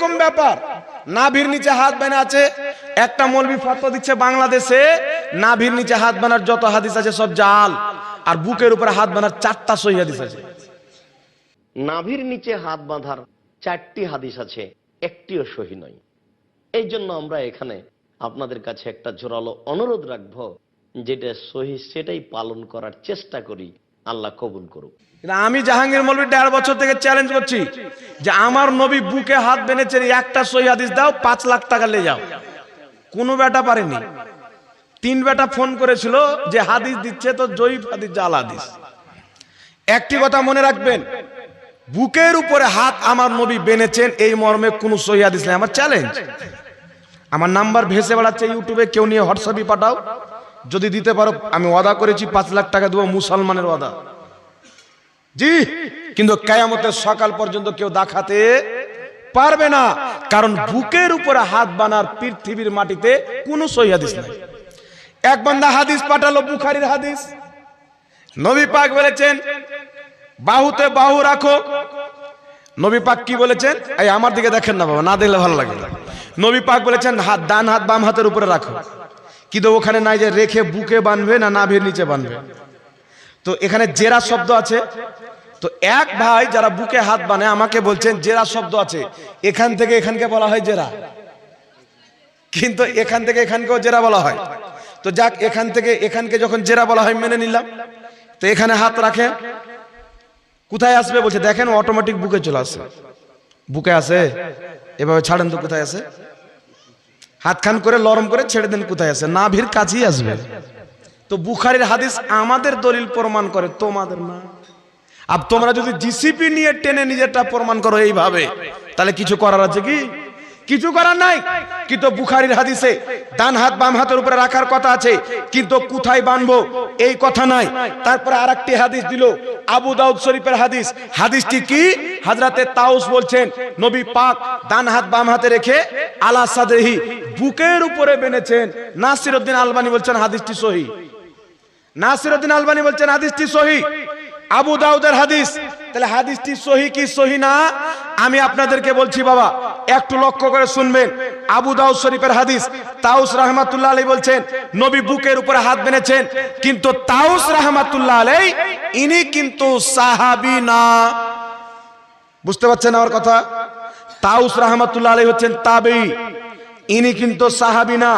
রকম ব্যাপার। নাভির নিচে হাত বানা আছে, একটা মৌলবি ফতোয়া দিচ্ছে বাংলাদেশে, নাভির নিচে হাত বানার যত হাদিস আছে সব জাল, আর বুকের উপরে হাত বানার চারটা সহি হাদিস আছে। নাভির নিচে হাত বাঁধার চারটি হাদিস আছে, একটিও সহি নয়। এই জন্য আমরা এখানে আপনাদের কাছে একটা জোরালো অনুরোধ রাখব, যেটা সহি সেটাই পালন করার চেষ্টা করি আল্লাহ কবুল করুক। আমি জাহাঙ্গীর মৌলবী দেড় বছর থেকে চ্যালেঞ্জ করছি যে আমার নবী বুকে হাত বেঁধেছেন একটা সহি হাদিস দাও, পাঁচ লাখ টাকা লে যাও। কোনো বেটা পারেনি। তিন বেটা ফোন করেছিল যে হাদিস দিচ্ছে তো জয়ীফ হাদিস, জাল হাদিস। একটি কথা মনে রাখবেন, বুকের উপরে হাত আমার নবী বেনেছেন এই মর্মে কোনো সহি হাদিস নেই। আমার চ্যালেঞ্জ আমার নাম্বার ভেসে বেড়াচ্ছে ইউটিউবে, কেউ নিয়ে হোয়াটসঅ্যাপে পাঠাও। যদি দিতে পারো, আমি ওয়াদা করেছি, পাঁচ লাখ টাকা দেবো মুসলমানের ওয়াদা। জি, কিন্তু কেয়ামতের সকাল পর্যন্ত কেউ দেখাতে পারবে না। কারণ বুকের উপরে হাত বানার পৃথিবীর মাটিতে কোনো সহি হাদিস নাই। এক বান্দা হাদিস পাঠালো, বুখারির হাদিস। নবী পাক বলেছেন, বাহুতে বাহু রাখো। নবী পাক কি বলেছেন? এই আমার দিকে দেখেন না বাবা, না দেখলে ভালো লাগে। নবী পাক বলেছেন, হাত, ডান হাত, বাম হাতের উপরে রাখো। কিন্তু ওখানে নাই যে রেখে বুকে বানবে না নাভির নিচে বানবে তো এখানে জেরা শব্দ আছে। তো এক ভাই যারা বুকে হাত বানে আমাকে বলছেন, জেরা শব্দ আছে। এখান থেকে এখানকে বলা হয় জেরা। কিন্তু এখান থেকে এখানকেও জেরা বলা হয়। তো যাক, এখান থেকে এখানকে যখন জেরা বলা হয়, মেনে নিলাম। তো এখানে হাত রাখে। কোথায় আসবে? বলছে, দেখেন অটোমেটিক বুকে চলে আসে। বুকে আসে? এভাবে ছাড়েন তো কোথায় আসে? হাত খান করে লরম করে ছেড়ে দেন কোথায় আসে নাভির কাছেই আসবে। তো বুখারির হাদিস আমাদের দলিল প্রমাণ করে, তোমাদের না। আর তোমরা যদি জিসিপি নিয়ে টেনে নিজেরটা প্রমাণ করো এইভাবে, তাহলে কিছু করার আছে কি? কিছু করার নাই। কিন্তু বুখারির হাদিসে ডান হাত, বাম হাতের উপরে রাখার কথা আছে। কিন্তু কোথায় বানবো? এই কথা নাই। তারপরে আরেকটি হাদিস দিল, আবু দাউদ শরীফের হাদিস। হাদিসটি কি? হাজরাতে তাউস বলছেন, নবী পাক ডান হাত, বাম হাতে রেখে আলা সাদেহি বুকের উপরে বেনেছেন নাসিরউদ্দিন আলবানি বলছেন, হাদিসটি সহি। নাসিরউদ্দিন আলবানি বলছেন, হাদিসটি সহি। আবু দাউদের হাদিস। তাহলে হাদিসটি সহি কি সহি না? আমি আপনাদেরকে বলছি, বাবা একটু লক্ষ্য করে শুনবেন। আবু দাউদ শরীফের হাদিস। তাউস রাহমাতুল্লাহ আলী বলছেন, নবী বুকের উপর হাত বেঁধেছেন, কিন্তু তাউস রাহমাতুল্লাহ আলাই ইনি কিন্তু সাহাবি না। বুঝতে পারছেন আমার কথা? তাউস রাহমাতুল্লাহ আলী হচ্ছেন তাবেই ইনি কিন্তু সাহাবি না।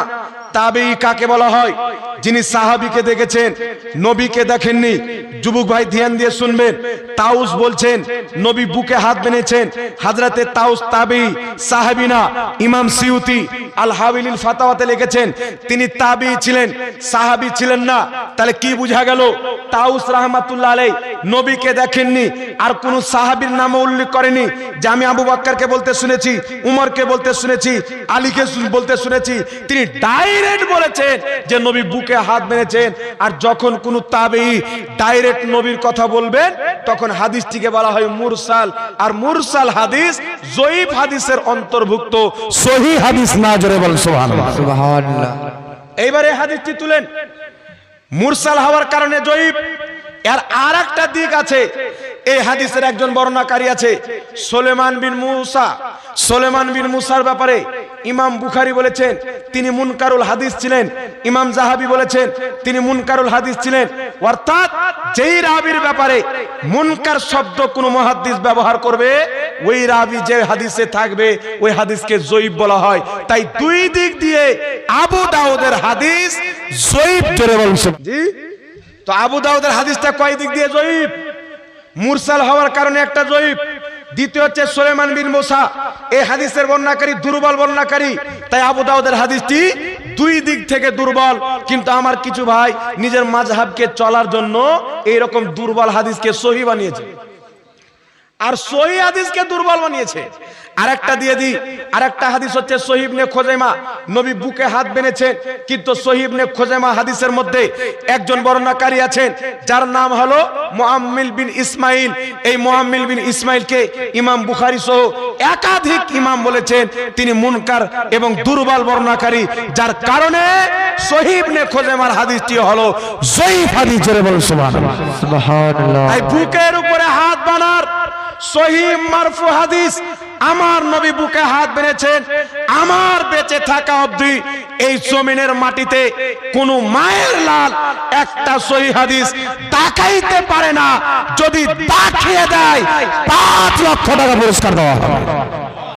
তাবেই কাকে বলা হয়? যিনি সাহাবিকে দেখেছেন, নবীকে দেখেননি। যুবক ভাই ধ্যান দিয়ে শুনবেন। তাউস বলছেন, নবী বুকে হাত বেঁধেছেন। হাজরাতে তাউস তাবেই সাহাবিনা ইমাম সিউতি আল হাবিলিল ফাতাওয়াতে লিখেছেন, তিনি তাবি ছিলেন, সাহাবি ছিলেন না। তাহলে কি বুঝা গেল? তাউস রাহমাতুল্লাহ আলাই নবীকে দেখেননি আর কোন সাহাবীর নামও উল্লেখ করেনি যে আমি আবু বাক্কারকে বলতে শুনেছি উমরকে বলতে শুনেছি আলীকে বলতে শুনেছি। তিনি ডাইরেক্ট বলেছেন যে নবী বুকে হাত মেরেছেন আর যখন কোন তাবেই ডাইরেক্ট নবীর কথা বলবেন তখন হাদিসটিকে বলা হয় মুরসাল। আর মুরসাল হাদিস জয়ীফ হাদিসের অন্তর্ভুক্ত। সহি হাদিস না জোরে বল সুবহানাল্লাহ। সুবহানাল্লাহ। এইবারে হাদিসটি তুলেন। মুরসাল হওয়ার কারণে জয়ীব। এর আর একটা দিক আছে, এই হাদিসের একজন বর্ণনাকারী আছে, সোলেমান বিন মুসা। সোলেমান বিন মুসার ব্যাপারে ইমাম বুখারি বলেছেন, তিনি মুনকারুল হাদিস ছিলেন। ইমাম জাহাবি বলেছেন, তিনি মুনকারুল হাদিস ছিলেন। অর্থাৎ যেই রাবির ব্যাপারে মুনকার শব্দ কোন মহাদিস ব্যবহার করবে, ওই রাবি যে হাদিসে থাকবে, ওই হাদিসকে জয়ীব বলা হয়। তাই দুই দিক দিয়ে আবু দাউদের হাদিস জয়ীব জোরে বলুন জি? তো আবু দাউদের হাদিসটা কয় দিক দিয়ে জয়ীব? মুরসাল হওয়ার কারণে একটা জয়ীব। দ্বিতীয় হচ্ছে সোলেমান বিন মোসা। এই হাদিসের বর্ণাকারী, দুর্বল বর্ণাকারী। তাই আবু দাউদের হাদিসটি দুই দিক থেকে দুর্বল। কিন্তু আমার কিছু ভাই নিজের মাঝহাবকে চলার জন্য এইরকম দুর্বল হাদিসকে সহি বানিয়েছে। আর সহি হাদিসকে দুর্বল বানিয়েছে। আরেকটা দিয়ে দি আরেকটা হাদিস হচ্ছে সহিব নে খোজেমা নবী বুকে হাত বেনেছেন কিন্তু সহিব নে খোজেমা হাদিসের মধ্যে একজন বর্ণনাকারী আছেন যার নাম হলো মুআম্মিল বিন ইসমাইল। এই মুআম্মিল বিন ইসমাইলকে ইমাম বুখারী সহ একাধিক ইমাম বলেছেন তিনি মুনকার এবং দুর্বল বর্ণনাকারী যার কারণে সহিব নে খোজেমার হাদিসটি হলো জয়ীফ হাদিস জোরে বলুন সুবহানাল্লাহ। সুবহানাল্লাহ। বুকের উপরে হাত বানার সহি মারফু আমার নবী বুকে হাত বেঁধেছেন। আমার বেঁচে থাকা অবধি এই জমিনের মাটিতে কোন মায়ের লাল একটা সহি হাদিস তাকাইতে পারে না। যদি তাকিয়ে দেয়, পাঁচ লক্ষ টাকা পুরস্কার দেওয়া হবে।